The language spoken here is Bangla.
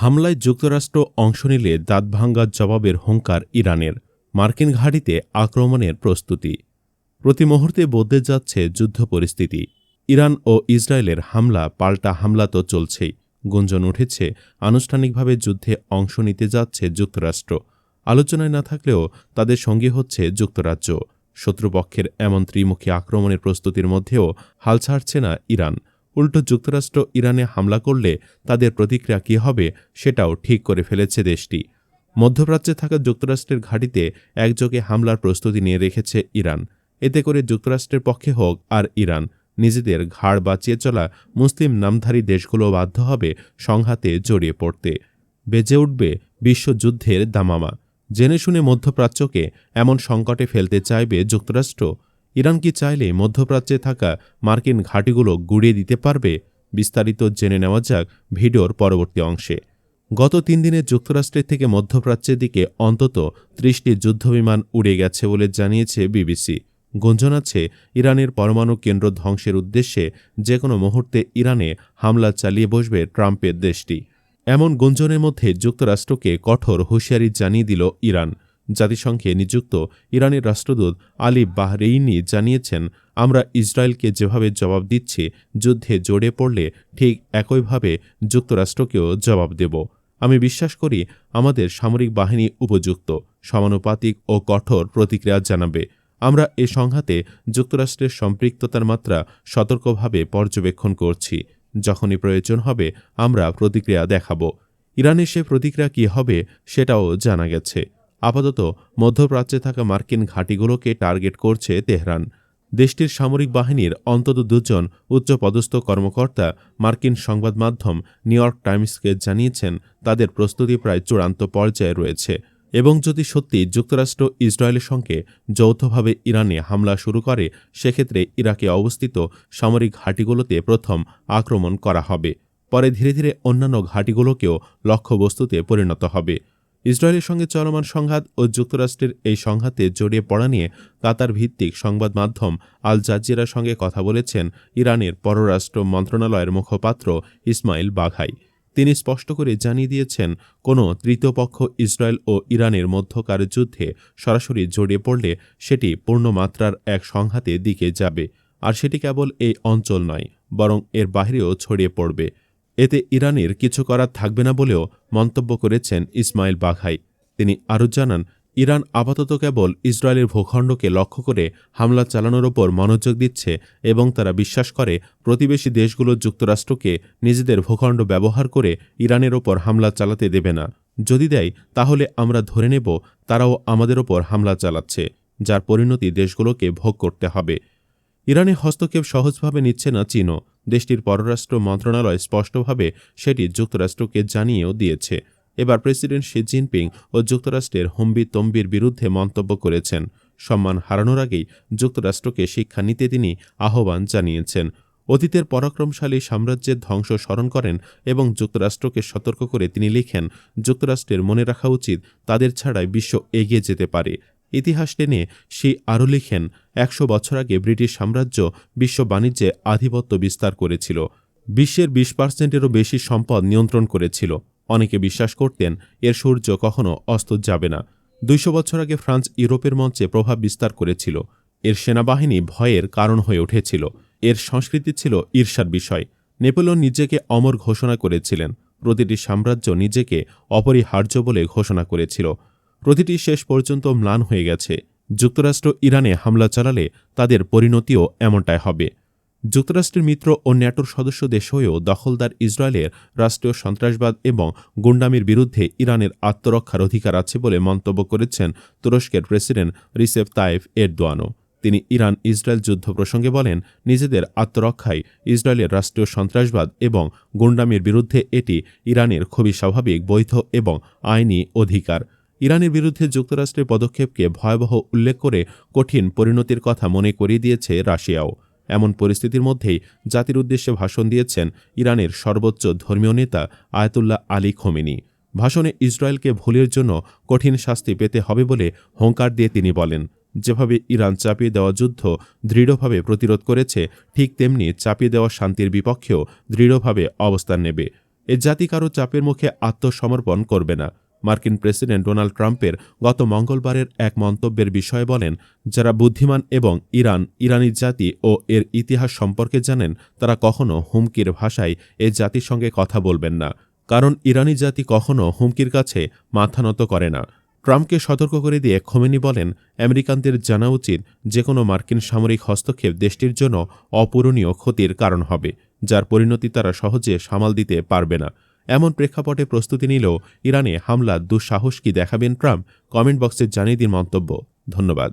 হামলায় যুক্তরাষ্ট্র অংশ নিলে দাঁতভাঙ্গার জবাবের হুঙ্কার ইরানের। মার্কিন ঘাঁটিতে আক্রমণের প্রস্তুতি। প্রতি মুহূর্তে বদলে যাচ্ছে যুদ্ধ পরিস্থিতি। ইরান ও ইসরায়েলের হামলা, পাল্টা হামলা তো চলছেই। গুঞ্জন উঠেছে, আনুষ্ঠানিকভাবে যুদ্ধে অংশ নিতে যাচ্ছে যুক্তরাষ্ট্র। আলোচনায় না থাকলেও তাদের সঙ্গী হচ্ছে যুক্তরাজ্য। শত্রুপক্ষের এমন ত্রিমুখী আক্রমণের প্রস্তুতির মধ্যেও হাল ছাড়ছে না ইরান। উল্টো যুক্তরাষ্ট্র ইরানে হামলা করলে তাদের প্রতিক্রিয়া কী হবে সেটাও ঠিক করে ফেলেছে দেশটি। মধ্যপ্রাচ্যে থাকা যুক্তরাষ্ট্রের ঘাঁটিতে একযোগে হামলার প্রস্তুতি নিয়ে রেখেছে ইরান। এতে করে যুক্তরাষ্ট্রের পক্ষে হোক আর ইরান, নিজেদের ঘাড় বাঁচিয়ে চলা মুসলিম নামধারী দেশগুলো বাধ্য হবে সংঘাতে জড়িয়ে পড়তে। বেজে উঠবে বিশ্বযুদ্ধের দামামা। জেনে শুনে মধ্যপ্রাচ্যকে এমন সংকটে ফেলতে চাইবে যুক্তরাষ্ট্র ইরান কি চাইলে মধ্যপ্রাচ্যে থাকা মার্কিন ঘাঁটিগুলো গুড়িয়ে দিতে পারবে? বিস্তারিত জেনে নেওয়া যাক ভিডিওর পরবর্তী অংশে। গত তিন দিনে যুক্তরাষ্ট্রের থেকে মধ্যপ্রাচ্যের দিকে অন্তত ত্রিশটি যুদ্ধবিমান উড়ে গেছে বলে জানিয়েছে বিবিসি। গুঞ্জন আছে, ইরানের পরমাণু কেন্দ্র ধ্বংসের উদ্দেশ্যে যে কোনো মুহূর্তে ইরানে হামলা চালিয়ে বসবে ট্রাম্পের দেশটি। এমন গুঞ্জনের মধ্যে যুক্তরাষ্ট্রকে কঠোর হুঁশিয়ারি জানিয়ে দিল ইরান। জাতিসংঘে নিযুক্ত ইরানের রাষ্ট্রদূত আলী বাহরেইনি জানিয়েছেন, আমরা ইসরায়েলকে যেভাবে জবাব দিচ্ছি, যুদ্ধে জড়ে পড়লে ঠিক একইভাবে যুক্তরাষ্ট্রকেও জবাব দেব। আমি বিশ্বাস করি আমাদের সামরিক বাহিনী উপযুক্ত, সমানুপাতিক ও কঠোর প্রতিক্রিয়া জানাবে। আমরা এ সংঘাতে যুক্তরাষ্ট্রের সম্পৃক্ততার মাত্রা সতর্কভাবে পর্যবেক্ষণ করছি। যখনই প্রয়োজন হবে, আমরা প্রতিক্রিয়া দেখাব। ইরানের সে প্রতিক্রিয়া কী হবে, সেটাও জানা গেছে। আপাতত মধ্যপ্রাচ্যে থাকা মার্কিন ঘাঁটিগুলোকে টার্গেট করছে তেহরান। দেশটির সামরিক বাহিনীর অন্তত দুজন উচ্চপদস্থ কর্মকর্তা মার্কিন সংবাদ মাধ্যম নিউ ইয়র্ক টাইমসকে জানিয়েছেন, তাদের প্রস্তুতি প্রায় চূড়ান্ত পর্যায়ে রয়েছে। এবং যদি সত্যি যুক্তরাষ্ট্র ইসরায়েলের সঙ্গে যৌথভাবে ইরানে হামলা শুরু করে, সেক্ষেত্রে ইরাকে অবস্থিত সামরিক ঘাঁটিগুলোতে প্রথম আক্রমণ করা হবে। পরে ধীরে ধীরে অন্যান্য ঘাঁটিগুলোকেও লক্ষ্যবস্তুতে পরিণত হবে। ইসরায়েলের সঙ্গে চলমান সংঘাত ও যুক্তরাষ্ট্রের এই সংঘাতে জড়িয়ে পড়া নিয়ে কাতার ভিত্তিক সংবাদ মাধ্যম আল জাজিরার সঙ্গে কথা বলেছেন ইরানের পররাষ্ট্র মন্ত্রণালয়ের মুখপাত্র ইসমাইল বাঘাই। তিনি স্পষ্ট করে জানিয়ে দিয়েছেন, কোনো তৃতীয় পক্ষ ইসরায়েল ও ইরানের মধ্যকার যুদ্ধে সরাসরি জড়িয়ে পড়লে সেটি পূর্ণমাত্রার এক সংঘাতে দিকে যাবে। আর সেটি কেবল এই অঞ্চল নয়, বরং এর বাহিরেও ছড়িয়ে পড়বে। এতে ইরানের কিছু করার থাকবে না বলেও মন্তব্য করেছেন ইসমাইল বাঘাই। তিনি আরও জানান, ইরান আপাতত কেবল ইসরায়েলের ভূখণ্ডকে লক্ষ্য করে হামলা চালানোর ওপর মনোযোগ দিচ্ছে এবং তারা বিশ্বাস করে প্রতিবেশী দেশগুলো যুক্তরাষ্ট্রকে নিজেদের ভূখণ্ড ব্যবহার করে ইরানের ওপর হামলা চালাতে দেবে না। যদি দেয়, তাহলে আমরা ধরে নেব তারাও আমাদের ওপর হামলা চালাচ্ছে, যার পরিণতি দেশগুলোকে ভোগ করতে হবে। ইরানে হস্তক্ষেপ সহজভাবে নিচ্ছে না চীনও। দেশটির পররাষ্ট্র মন্ত্রণালয় স্পষ্টভাবে সেটি যুক্তরাষ্ট্রকে জানিয়েও দিয়েছে। এবার প্রেসিডেন্ট শি জিনপিং ও যুক্তরাষ্ট্রের হম্বি তম্বির বিরুদ্ধে মন্তব্য করেছেন। সম্মান হারানোর আগেই যুক্তরাষ্ট্রকে শিক্ষা নিতে তিনি আহ্বান জানিয়েছেন। অতীতের পরাক্রমশালী সাম্রাজ্যের ধ্বংস স্মরণ করেন এবং যুক্তরাষ্ট্রকে সতর্ক করে তিনি লিখেন, যুক্তরাষ্ট্রের মনে রাখা উচিত তাদের ছাড়াই বিশ্ব এগিয়ে যেতে পারে। ইতিহাস টেনে সে আরও লিখেন, একশো বছর আগে ব্রিটিশ সাম্রাজ্য বিশ্ব বাণিজ্যে আধিপত্য বিস্তার করেছিল। বিশ্বের বিশ পার্সেন্টেরও বেশি সম্পদ নিয়ন্ত্রণ করেছিল। অনেকে বিশ্বাস করতেন এর সূর্য কখনো অস্ত যাবে না। দুইশো বছর আগে ফ্রান্স ইউরোপের মঞ্চে প্রভাব বিস্তার করেছিল। এর সেনাবাহিনী ভয়ের কারণ হয়ে উঠেছিল। এর সংস্কৃতি ছিল ঈর্ষার বিষয়। নেপোলিয়ন নিজেকে অমর ঘোষণা করেছিলেন। প্রতিটি সাম্রাজ্য নিজেকে অপরিহার্য বলে ঘোষণা করেছিল। প্রতিটি শেষ পর্যন্ত ম্লান হয়ে গেছে। যুক্তরাষ্ট্র ইরানে হামলা চালালে তাদের পরিণতিও এমনটাই হবে। যুক্তরাষ্ট্রের মিত্র ও ন্যাটোর সদস্য দেশ হয়েও দখলদার ইসরায়েলের রাষ্ট্রীয় সন্ত্রাসবাদ এবং গুন্ডামির বিরুদ্ধে ইরানের আত্মরক্ষার অধিকার আছে বলে মন্তব্য করেছেন তুরস্কের প্রেসিডেন্ট রিসেফ তাইফ এরদোয়ানো তিনি ইরান ইসরায়েল যুদ্ধ প্রসঙ্গে বলেন, নিজেদের আত্মরক্ষায় ইসরায়েলের রাষ্ট্রীয় সন্ত্রাসবাদ এবং গুন্ডামির বিরুদ্ধে এটি ইরানের খুবই স্বাভাবিক বৈধ এবং আইনি অধিকার। ইরানের বিরুদ্ধে যুক্তরাষ্ট্রের পদক্ষেপকে ভয়াবহ উল্লেখ করে কঠিন পরিণতির কথা মনে করিয়ে দিয়েছে রাশিয়াও। এমন পরিস্থিতির মধ্যেই জাতির উদ্দেশ্যে ভাষণ দিয়েছেন ইরানের সর্বোচ্চ ধর্মীয় নেতা আয়াতুল্লাহ আলী খোমিনি। ভাষণে ইসরায়েলকে ভুলের জন্য কঠিন শাস্তি পেতে হবে বলে হুঙ্কার দিয়ে তিনি বলেন, যেভাবে ইরান চাপিয়ে দেওয়া যুদ্ধ দৃঢ়ভাবে প্রতিরোধ করেছে, ঠিক তেমনি চাপিয়ে দেওয়া শান্তির বিপক্ষেও দৃঢ়ভাবে অবস্থান নেবে। এ জাতি কারও চাপের মুখে আত্মসমর্পণ করবে না। মার্কিন প্রেসিডেন্ট ডোনাল্ড ট্রাম্পের গত মঙ্গলবারের এক মন্তব্যের বিষয়ে বলেন, যারা বুদ্ধিমান এবং ইরান, ইরানি জাতি ও এর ইতিহাস সম্পর্কে জানেন, তারা কখনো হুমকির ভাষায় এ জাতির সঙ্গে কথা বলবেন না। কারণ ইরানি জাতি কখনো হুমকির কাছে মাথা নত করে না। ট্রাম্পকে সতর্ক করে দিয়ে খোমেনি বলেন, আমেরিকানদের জানা উচিত যে কোনো মার্কিন সামরিক হস্তক্ষেপ দেশটির জন্য অপূরণীয় ক্ষতির কারণ হবে, যার পরিণতি তারা সহজে সামাল দিতে পারবে না। এমন প্রেক্ষাপটে প্রস্তুতি নিলেও ইরানে হামলার দুঃসাহস কি দেখাবেন ট্রাম্প? কমেন্ট বক্সে জানিয়ে দিন মন্তব্য। ধন্যবাদ।